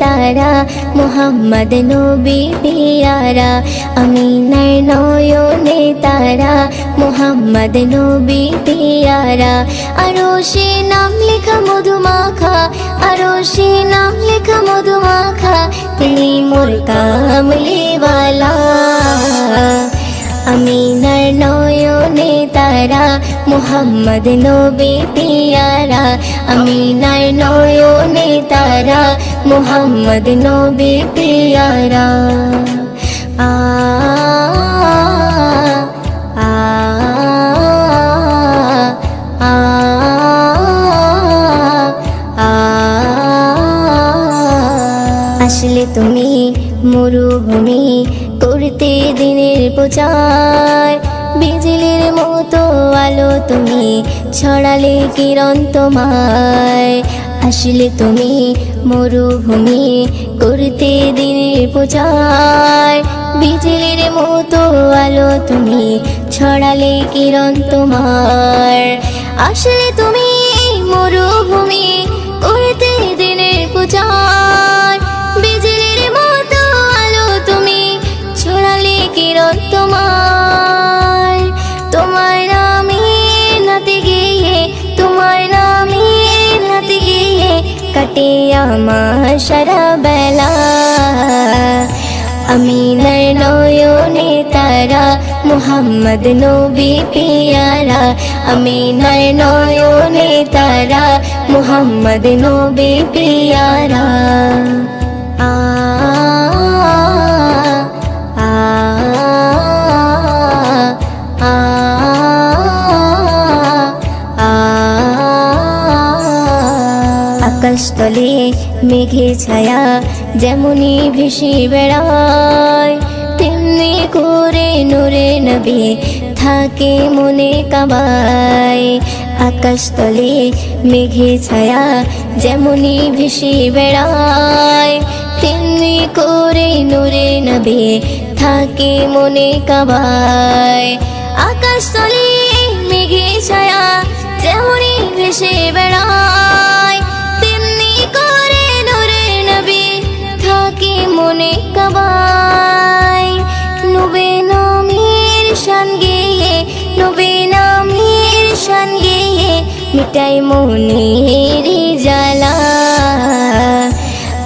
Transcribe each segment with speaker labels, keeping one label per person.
Speaker 1: তারা মোহাম্মদ নবী পিয়ারা আমিনার নয়নে তারা মোহাম্মদ নবী পিয়ারা আরও সে নাম লেখা মধুমাখা আরও সে নাম লেখা মধুমাখা তিনি মোর কামলিওয়ালা আমিনার নয়নে তারা মোহাম্মদ নবী পিয়ারা আমিনার নয়নে তারা মোহাম্মদ নবী পিয়ারা তুমি ছড়ালে কিরণ তোমায় আসলে তুমি মরুভূমি করতে দিনের পূজায় বিজলির মতো আলো তুমি ছড়ালে কিরণ তোমার আসলে তুমি মরুভূমি কাটে আমার সারা বেলা আমিনার নয়নে তারা, মোহাম্মদ নবী পিয়ারা। আমিনার নয়নে তারা, মোহাম্মদ নবী পিয়ারা। আ আকাশ তলে মেঘে ছায়া যেমনই ভেসে বেড়ায়, তেমনি করে নূরে নবী থাকে মনে কাবায়। আকাশ তলে মেঘে ছায়া যেমনই ভেসে বেড়ায়, তেমনি করে নূরে নবী থাকে মনে কাবায়। আকাশ তলে মেঘে ছায়া যেমনই ভেসে বেড়ায়। কাবায় নবে নামের শান গেয়ে, নবে নামের শান গেয়ে মিটাই মনের জ্বালা।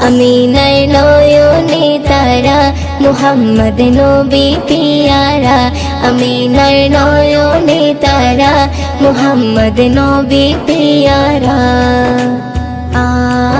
Speaker 1: আমিনার নয়নে তারা, মুহাম্মদ নবী পিয়ারা। আমিনার নয়নে তারা, মুহাম্মদ নবী পিয়ারা। আ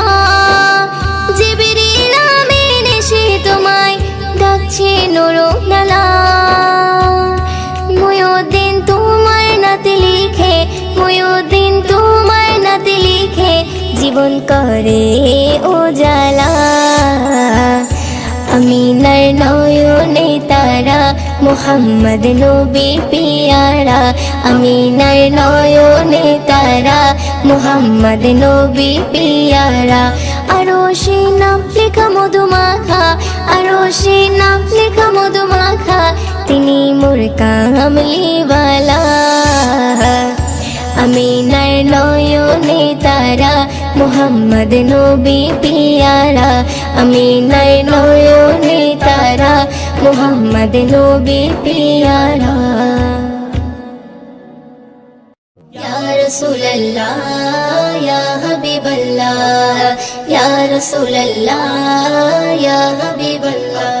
Speaker 1: ডাকছে নুরুনালা ময়ুদ্দিন তোমার নাতে লিখে ময়ুদ্দিন তোমার লিখে জীবন করে নয়নে তারা মোহাম্মদ নবী পিয়ারা আমিনার নয়নে তারা মোহাম্মদ নবী পিয়ারা আরও সে নাম লেখা মধুমাখা রোশে নাম লেখা মধু মাখা তিনি মোর কামলিওয়ালা আমি নার নয়নে তারা মোহাম্মদ নবী পিয়ারা। আমি নার নয়নে তারা মোহাম্মদ নবী পিয়ারা। Ya Rasulallah, Ya Habiballah യാ റസൂലല്ലാ യാ ഹബീബല്ലാ.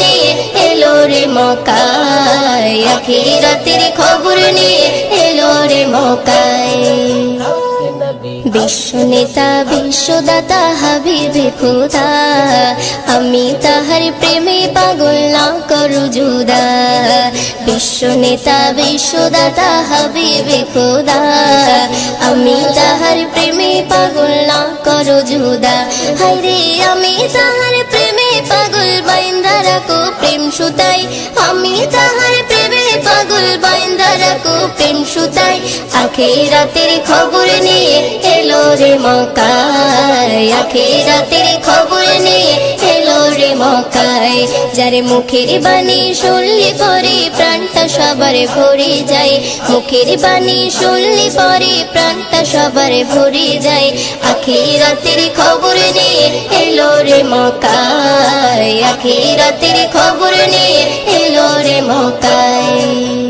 Speaker 1: নিয়ে এলো রে মকায় আখে রাতের খবর নিয়ে এলো রে মকায় বিশ্ব নেতা, বিশ্বদাতা, হাবিবে খোদা, আমি তাহার প্রেমে পাগল না করু জুদা বিশ্ব নেতা, বিশ্বদাতা, হাবিবে খোদা, আমি তাহার প্রেমে পাগল না করু জুদা হায়রে আমি তাহার প্রেমে পাগল রাখো প্রেম সুতাই, আমি তাহার প্রেমে পাগল বাইন্দা রাখো প্রেম সুতাই। আখে রাতের খবর নিয়ে এলো রে মকায় আখে রাতের খবর নিয়ে এলো মকাই যারে মুখের বাণী শুনলে পরে প্রাণটা সবার ভরে যায়। মুখের বাণী শুনলে পরে প্রাণটা সবার ভরে যায়। আখি রাতের খবর নিয়ে এলো রে মকায় আখি রাতের খবর নিয়ে এলো রে মকায়।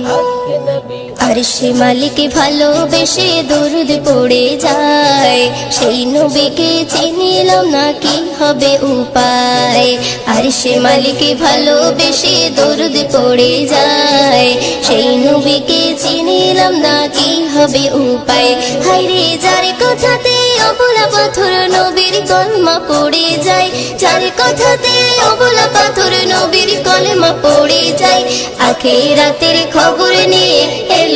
Speaker 1: আর সে মালিক ভালোবেসে দরুদ পড়ে যায়। সেই নবীকে চিনিলাম না কি হবে উপায়। আর সে মালিক ভালোবেসে দরুদ পড়ে যায়। সেই নবীকে চিনিলাম না কি হবে উপায়। হাইরে যার কথাতে অবলা পাথর নবীর কলমা পড়ে যায়। যার কথাতে অবলা পাথর নবীর কলমা পড়ে যায়। আখে রাতের খবর নিয়ে এলো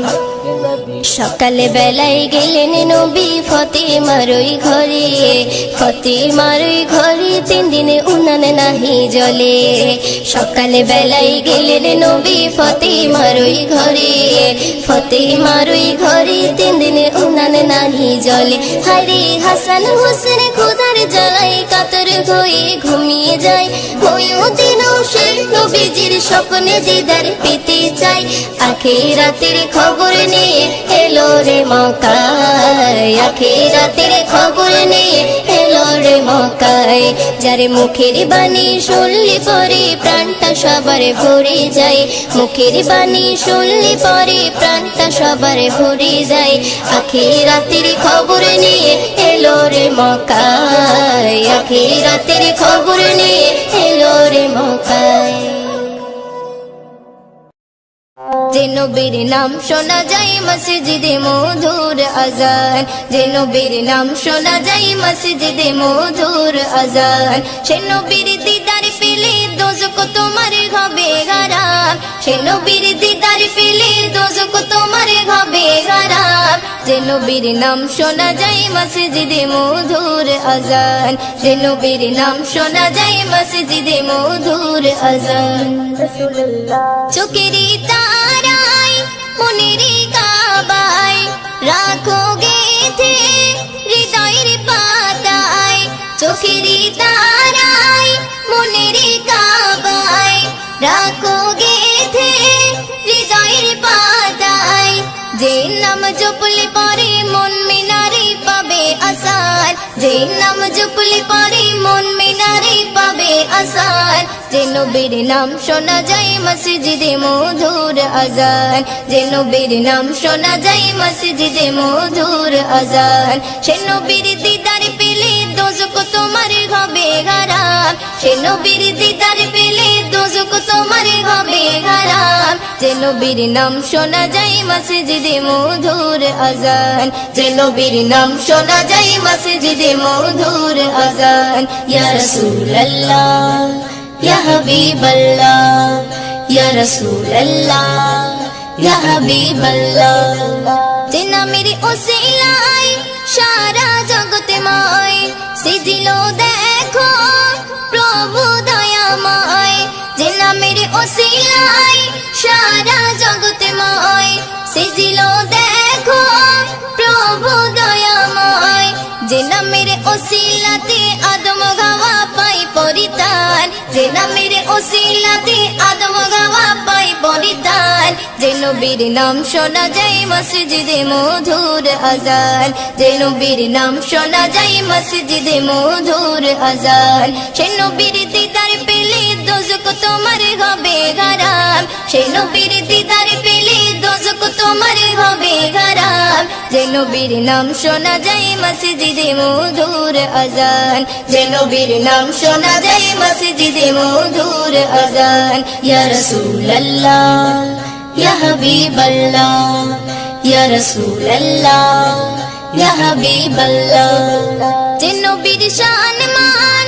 Speaker 1: সকালে বেলায় গেলেন নবী ফতে মারই ঘরে। ফতে মারই ঘরে তিন দিনে উনান নাহি জলে সকালে বেলায় গেলেন নবী ফতে মারই ঘরে। ফতে মারই ঘরে তিন দিনে উনান নাহি জলে হায়রে হাসান হোসেন খোদার জ্বালাই কাতর হয়ে ঘুমিয়ে যায়। সে নবীজির স্বপ্নে দিদার পেতে চাই। আখে রাতের খবর নিয়ে এলো রে মকায় আখে রাতের খবর নিয়ে এলো রে মকায় যারে মুখের বাণী শুনলে পরে প্রাণটা সবার ভরে যায়। মুখের বাণী শুনলে পরে প্রাণটা সবার ভরে যায়। আখে রাতের খবর নিয়ে এলো রে মকায় আখে রাতের খবর নিয়ে এলো রে মকায় যে নবীর নাম শোনা যায় মসজিদে মধুর আজান। যে নবীর নাম শোনা যায় মসজিদে মধুর আজান। সে নবীর দিদার পেলে দোজক তোমার হবে হারাম সে নবীর দিদার পেলে দোজক তোমার হবে হারাম যে নবীর নাম শোনা যায় মসজিদে মধুর আজান। যে নবীর নাম শোনা যায় মসজিদে মধুর আজান। তারাই মনের কাবায়, রাখো গেথে হৃদয়ের পাতায় মনের কাবায়, রাখো হৃদয়ের যে নাম জপলে পরে মন আসার। যে নাম জপলে পরে মন মিনারে পাবে আসার। যে নবীর নাম শোনা যায় মসজিদে মধুর আজান। যে নবীর নাম শোনা যায় মসজিদে মধুর আজান। সে নবীর দিদার পেলে দোজক তোমার হবে হারাম সে নবীর দিদার পেলে তোমার হবে হারাম। যে নবীর নাম শোনা যায় মসজিদে মধুর আজান। যে নবীর নাম শোনা যায় মসজিদে মধুর আজান। ইয়া রাসূলুল্লাহ, ইয়া হাবিবাল্লাহ, ইয়া রাসূলুল্লাহ, ইয়া হাবিবাল্লাহ। যে নামের ওসিলায় সারা জগতে মায়, সিজিল দেখো সারা জগতে মায় সিজিল দেখো প্রভু দয়াময়। যে নামের ওসিলাতে আদম গাওয়া পাই পরিতান যে নামের ওসিলাতে আদম গাওয়া পাই পরিতান যে নবীর নাম শোনা যায় মসজিদে মধুর আজান যে নবীর নাম শোনা যায় মসজিদে মধুর আজান সে নবীর দিদার পেলে দোজক তোমার হবে হারাম সে নবীর দিদার পেলে দোজক তোমার হবে হারাম যে নবীর নাম শোনা যায় মসজিদে মধুর আজান। যে নবীর নাম শোনা যায় মসজিদে মধুর আজান। ইয়া রাসূলুল্লাহ, ইয়া হাবিবাল্লাহ, ইয়া রাসূলুল্লাহ, ইয়া হাবিবাল্লাহ। যে নবীর শান মান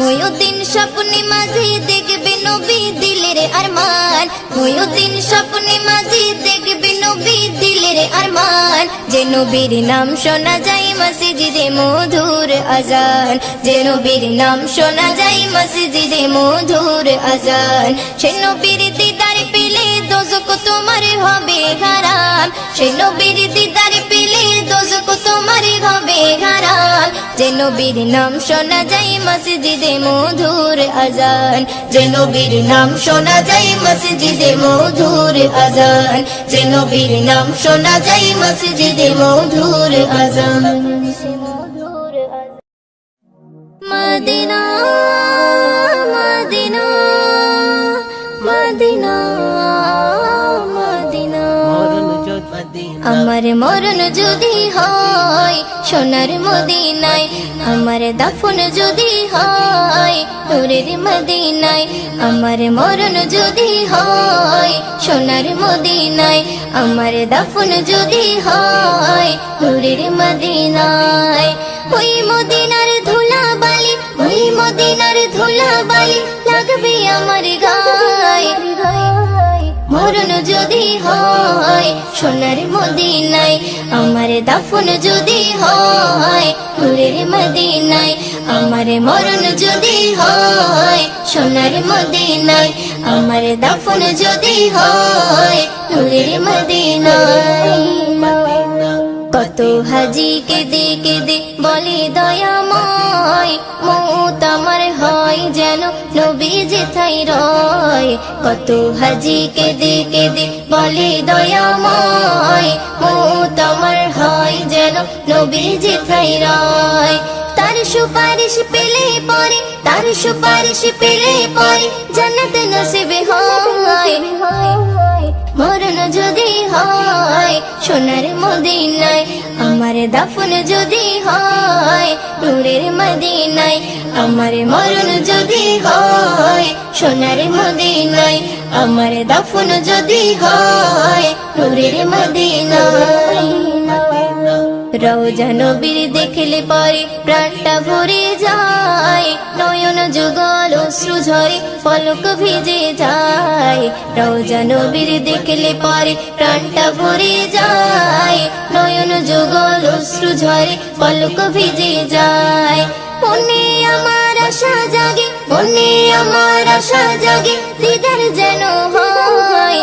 Speaker 1: ময়ুদ্দিন স্বপ্নে মাঝে দেখবে নবী দিলের আরমান। ময়ুদ্দিন স্বপ্নে মাঝে দেখবে নবী দিলের আরমান। যে নবীর নাম শোনা যায় মসজিদে মধুর আজান। যে নবীর নাম শোনা যায় মসজিদে মধুর আজান। সে নবীর দিদার পেলে দোজক তোমার হবে হারাম। সে নবীর দিদার পেলে তোমার হবে হারাম যে নবীর নাম শোনা যায় মসজিদে মধুর আজান। যে নবীর নাম শোনা যায় মসজিদে মধুর আজান। যে নবীর নাম শোনা যায় মসজিদে মধুর আজান। মদিনা মদিনা মদিনা। আমার মরণ যদি হয়, সোনার মদিনায় আমার দাফন যদি হয়, নূরের মদিনায় আমার মরণ যদি হয়, সোনার মদিনায় আমার দাফন যদি হয়, নূরের মদিনায় ওই মদিনার যদি হয়, সোনার মদিনায়, আমার দাফন যদি হয়, নূরের মদিনায়, আমার মরণ যদি হয়, সোনার মদিনায়, আমার দাফন যদি হয়, নূরের মদিনায়। কত হাজি কেঁদে কেঁদে বলে দয়াময়, মৌত আমার যেন নবী যেথাই রয়। কত হাজি কেঁদে কেঁদে বলে দয়াময়। মো তোমার হয় যেন নবী যেথাই রয়। তার সুপারিশ পেলে পরে, তার সুপারিশ পেলে পরে জান্নাত নসিবে হয়। সোনার মদিনায়, আমার দাফন যদি হয়, নূরের মদিনায়, আমার মরণ যদি হয়, সোনার মদিনায়, আমার দাফন যদি হয়, নূরের মদিনায়। রওজা নবীর দেখলে পরে প্রাণটা ভরে যায়, নয়ন যুগল অশ্রু ঝরে পলক ভিজে যায়। রওজা নবীর দেখলে পরে প্রাণটা ভরে যায়। নয়ন যুগল অশ্রু ঝরে পলক ভিজে যায়। মনে আমার আশা জাগে, মনে আমার আশা জাগে দিদার যেন হয়,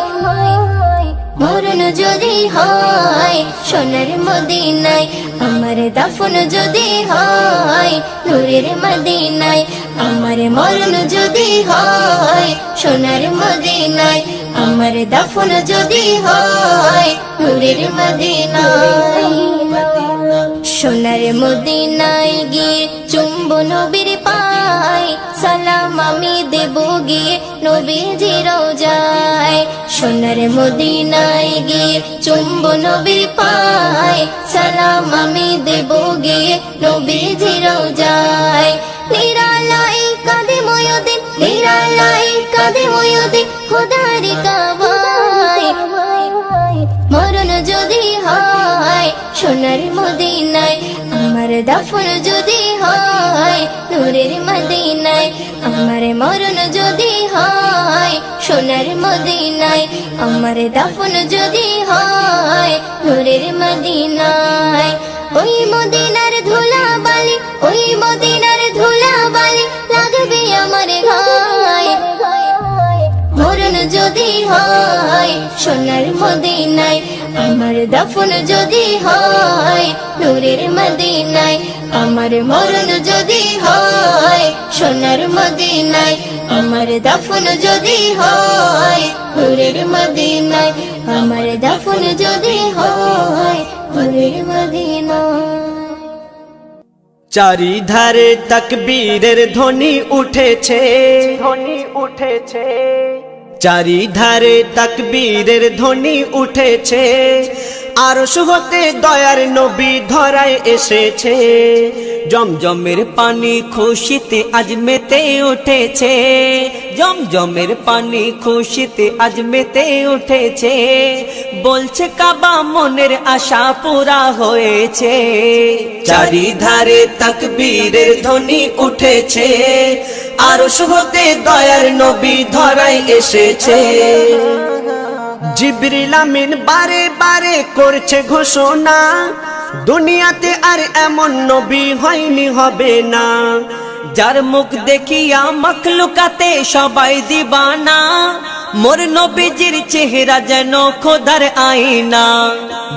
Speaker 1: মরণ যদি হয়, সোনার মদিনায়, আমার দাফন যদি হয়, নূরের মদিনায় আমার মরণ যদি হয়, সোনার মদিনায় আমার দাফন যদি হয়, নূরের মদিনায়। সোনার মদিনায় গিয়ে চুম্ব নবীর পাই সালাম আমি দেব গিয়ে নবীজি রোজায়। সোনার মদিনায় গিয়ে চুম্ব নবী পায়, সালাম আমি দেব গিয়ে নবীজি রোজায়। নিরালাই খোদারি কাবায় মরণ যদি হয়, সোনার মদিনায়, আমার দাফন যদি হয়, নূরের মদিনায়, আমার মরণ যদি হয়, সোনার মদিনায়, আমার দাফন যদি হয়, নূরের মদিনায়। ওই মদিনার ধুলা বালি ওই মদিনার সোনার মদিনায় আমার দাফন যদি হয় নূরের মদিনায় আমার মরণ যদি হয় সোনার মদিনায় আমার দাফন যদি হয় নূরের মদিনায় আমার দাফন যদি হয় নূরের মদিনায়।
Speaker 2: চারিধারে তকবীরের ধ্বনি উঠেছে। ধ্বনি উঠেছে। চারিধারে তাকবীরের ধ্বনি উঠেছে। আর সুহতে দয়ার নবী ধরায় এসেছে। জমজমের পানি খুশিতে আজ মেতে উঠেছে। জমজমের পানি খুশিতে আজ মেতে উঠেছে। বলছে কাবা মনের আশা পুরা হয়েছে। চারিধারে তকবীরের ধ্বনি উঠেছে। আর সুহতে দয়ার নবী ধরাই এসেছে। জিবরিল আমিন বারে বারে করছে ঘোষণা। দুনিয়াতে আর এমন নবী হয়নি, হবে না। যার মুখ দেখিয়া মখলুকাতে সবাই দিবানা, মোর নবীজির চেহারা যেন খোদার আইনা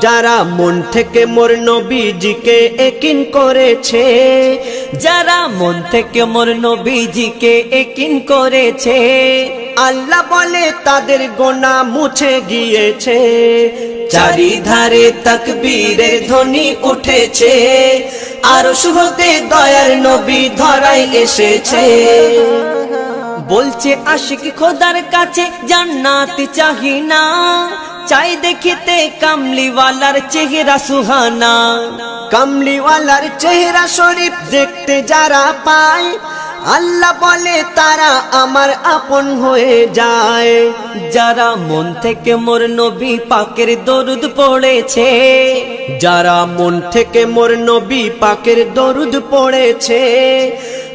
Speaker 2: যারা মন থেকে মোর নবীজিকে একিন করেছে, যারা মন থেকে মোর নবীজিকে একিন করেছে আল্লাহ বলে, তাদের গোনা মুছে গিয়েছে। চারিধারে তকবীরের ধ্বনি উঠেছে। আর হতে দয়ার নবী ধরাই এসেছে। বলছে, আশিক খোদার কাছে জান্নাত চাহি না। চাই দেখিতে কামলিওয়ালার চেহারা সুহানা। কামলিওয়ালার চেহারা শরীফ দেখতে যারা পায় আল্লাহ বলে, তারা আমার আপন হয়ে যায়। যারা মন থেকে মোর নবী পাকের দরুদ পড়েছে, যারা মন থেকে মোর নবী পাকের দরুদ পড়েছে,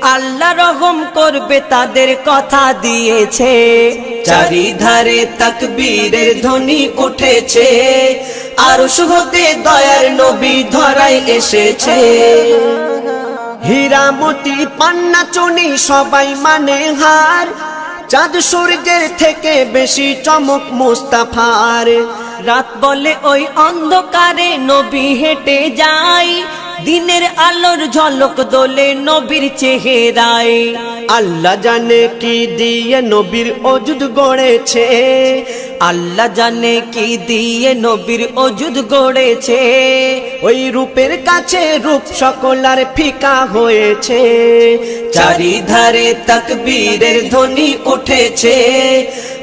Speaker 2: আল্লাহ রহম করবে তাদের কথা দিয়েছে। চারিধারে তকবীরের ধ্বনি উঠেছে আর হতে দয়ার নবী ধরাই এসেছে। হীরামতি পান্না চনি সবাই মানে হার। চাঁদ সূর্যের থেকে বেশি চমক মুস্তাফার। রাত বলে ওই অন্ধকারে নবী হেঁটে যায় দিনের আলোর ঝলক দোলে নবীর চেহারায়। আল্লাহ জানে কি দিয়ে নবীর অজুদ গড়েছে। আল্লাহ জানে কি দিয়ে নবীর অজুদ গড়েছে। ওই রূপের কাছে রূপ সকলার ফিকা হয়েছে। চারিধারে তকবীরের ধ্বনি উঠেছে।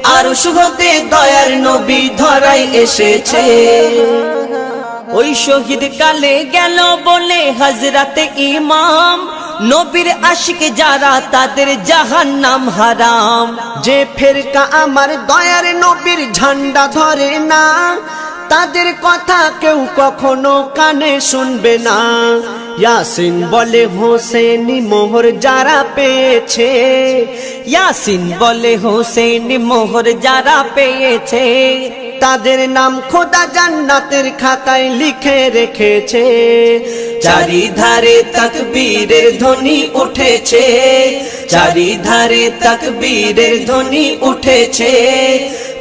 Speaker 2: আর হতে দয়ার নবী ধরাই এসেছে। ওই শহীদ কালে গেল বলে হজরতে ইমাম। নবীর আশিক যারা তাদের জাহান নাম হারাম। যে ফেরকা আমার দয়ার নবীর ঝান্ডা ধরে না, তাদের কথা কেউ কখনো কানে শুনবে না। ইয়াসিন বলে হোসেনি মোহর যারা পেয়েছে। ইয়াসিন বলে হোসেনি মোহর যারা পেয়েছে। তাদের নাম খোদা জান্নাতের খাতায় লিখে রেখেছে। চারিধারে তকবীরের ধ্বনি উঠেছে। চারিধারে তকবীরের ধ্বনি উঠেছে।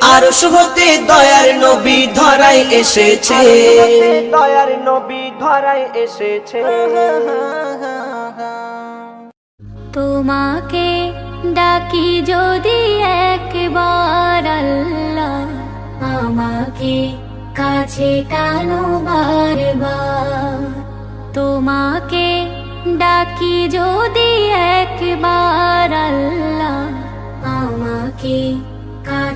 Speaker 2: আর হতে দয়ার নবী ধরাই এসেছে। দয়ার নবী ধরাই এসেছে।
Speaker 3: তোমাকে ডাকি যদি একবার আল্লাহ আমাকে কাছে টানো বারবার। তোমাকে ডাকি যদি একবার আল্লাহ আমাকে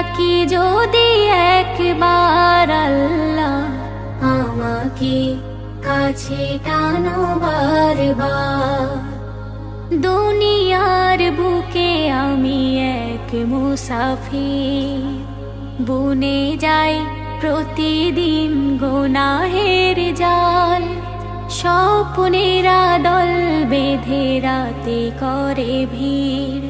Speaker 3: ডাকি যদি একবার আল্লাহ আমাকে কাছে টানো বারবার। দুনিয়ার বুকে আমি এক মুসাফির। বুনে যাই প্রতিদিন গোনাহের জাল। স্বপ্নেরা দল বেঁধে রাতে করে ভিড়।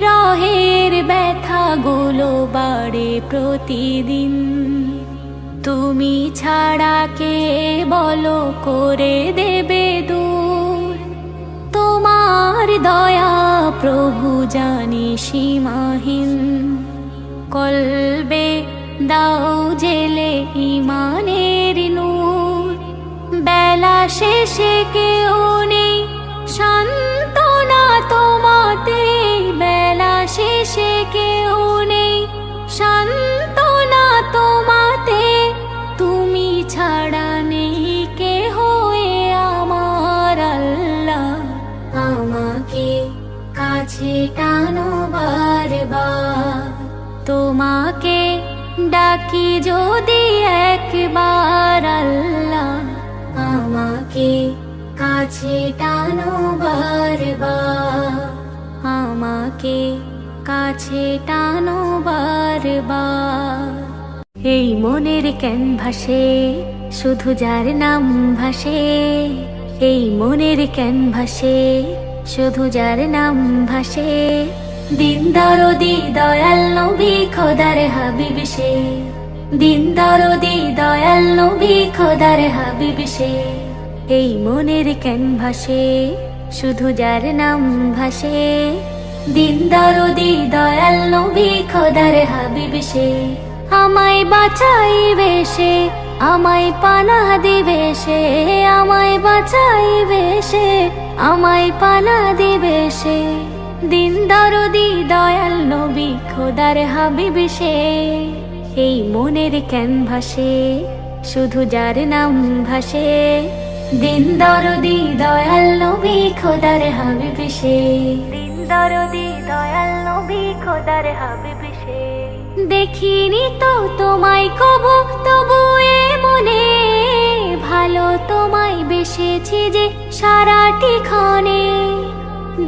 Speaker 3: বিরহের ব্যথাগুলো বাড়ে প্রতিদিন। তুমি ছাড়া কে বলো করে দেবে দূর? তোমার দয়া প্রভু জানি সীমাহীন। কলবে দাও জেলে ইমানের নূর। বেলা শেষে কেউ নেই শান্তনা তোমাতে বেলা শেষে কেউ নেই। শান্তনা তোমাতে, তুমি ছাড়া নেই কে হয়ে আমার আল্লাহ। আমাকে কাছে টানো বারবার। তোমাকে ডাকি যদি একবার আল্লাহ। আমাকে কাছে টানো বারবার। আমাকে কাছে টানো বারবার। এই মনের ক্যানভাসে, শুধু যার নাম ভাসে। এই মনের ক্যানভাসে, শুধু যার নাম ভাসে। দিন দরদি দয়াল নবী খোদার হাবিব সে। দিন দরদি দয়াল নবী খোদার হাবিব এই মনের ক্যানভাসে, শুধু যার নাম ভাসে। দিন দরদি দয়াল নবী খোদার হাবিব সে। আমায় বাঁচাইবে সে, আমায় পানা দিবে সে, আমায় বাঁচাইবে সে, আমায় পানা দিবে সে। দিন দরদি দয়াল নবী খোদার হাবিব সে। এই মনের ক্যানভাসে, শুধু যার নাম ভাসে। দিন দরদি দয়াল নবী খোদার হাবিব সে। দরদি দয়াল নবী খোদার হাবিব দেখিনি তো তোমায় কবু, তবু এ মনে ভালো তোমায় বেসেছি যে সারাটি ক্ষণে।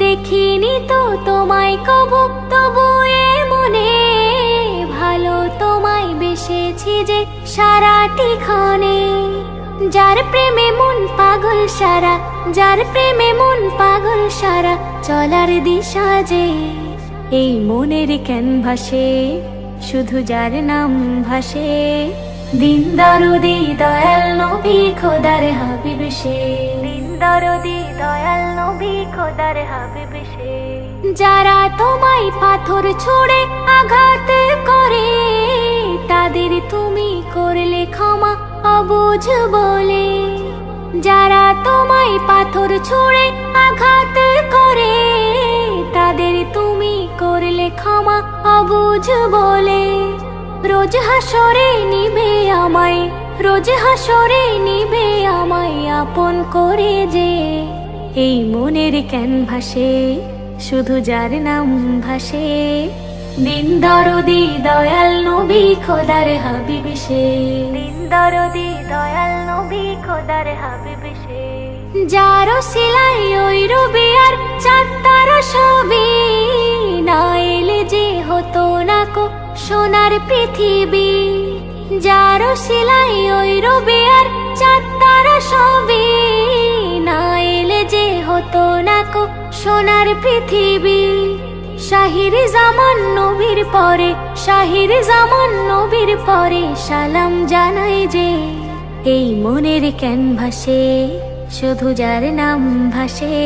Speaker 3: দেখিনি তো তোমায় কবু, তবু এ মনে ভালো তোমায় বেসেছি যে সারাটি ক্ষণে। যার প্রেমে মন পাগল সারা যার প্রেমে মন পাগল সারা চলার দিশা যে এই মনের কেন ভাসে শুধু যার নাম ভাসে। দিন দরদি দয়াল নবী খোদার হাবিব সে। দিন দরদি দয়াল নবী খোদার হাবিব সে। যারা তোমায় পাথর ছুড়ে আঘাত করে তাদের তুমি করলে ক্ষমা অবুঝ বলে, যারা তোমায় পাথর ছুঁড়ে আঘাত করে, তাদের তুমি করলে ক্ষমা অবুঝ বলে। রোজ হাসরে নিবে আমায়, রোজ হাসরে নিবে আমায় আপন করে যে। এই মনের ক্যানভাসে, শুধু যার নাম ভাসে দিন দরদি দয়াল নবী খোদার হাবিব সে। দিন দরদি দয়াল নবী খোদার হাবিব সে। যারো সিলাই ওই রবি আর চাঁদার সবই না এলে যে হতো না কো সোনার পৃথিবী। যারো সিলাই ওই রবি আর চাঁদার সবই না এলে যে হতো না কো সোনার পৃথিবী। শাহির জামান নবীর পরে, শাহির জামান নবীর পরে সালাম জানাই যে, এই মনের ক্যানভাসে, শুধু যার নাম ভাসে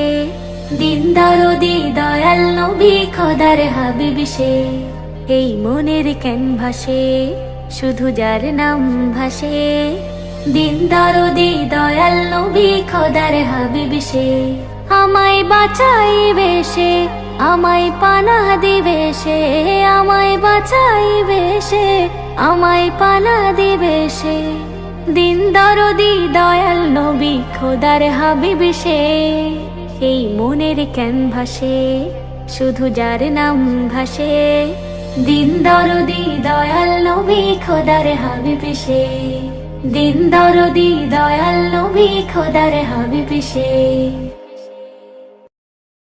Speaker 3: দিন দরদি দয়াল নবী খোদার হাবিব এই মনের ক্যানভাসে, শুধু যার নাম ভাসে দিন দরদি দয়াল নবী খোদার হাবিব সে। আমায় বাঁচাইবে সে আমায় পানা দিবে সে, আমায় বাঁচাইবে সে, আমায় পানা দিবে সে। দিন দরদি দয়াল নবী, খোদার হাবিব সে। এই মনের ক্যানভাসে, শুধু যার নাম ভাসে। দিন দরদি দয়াল নবী, খোদার হাবিব সে। দিন দরদি দয়াল নবী, খোদার হাবিব সে।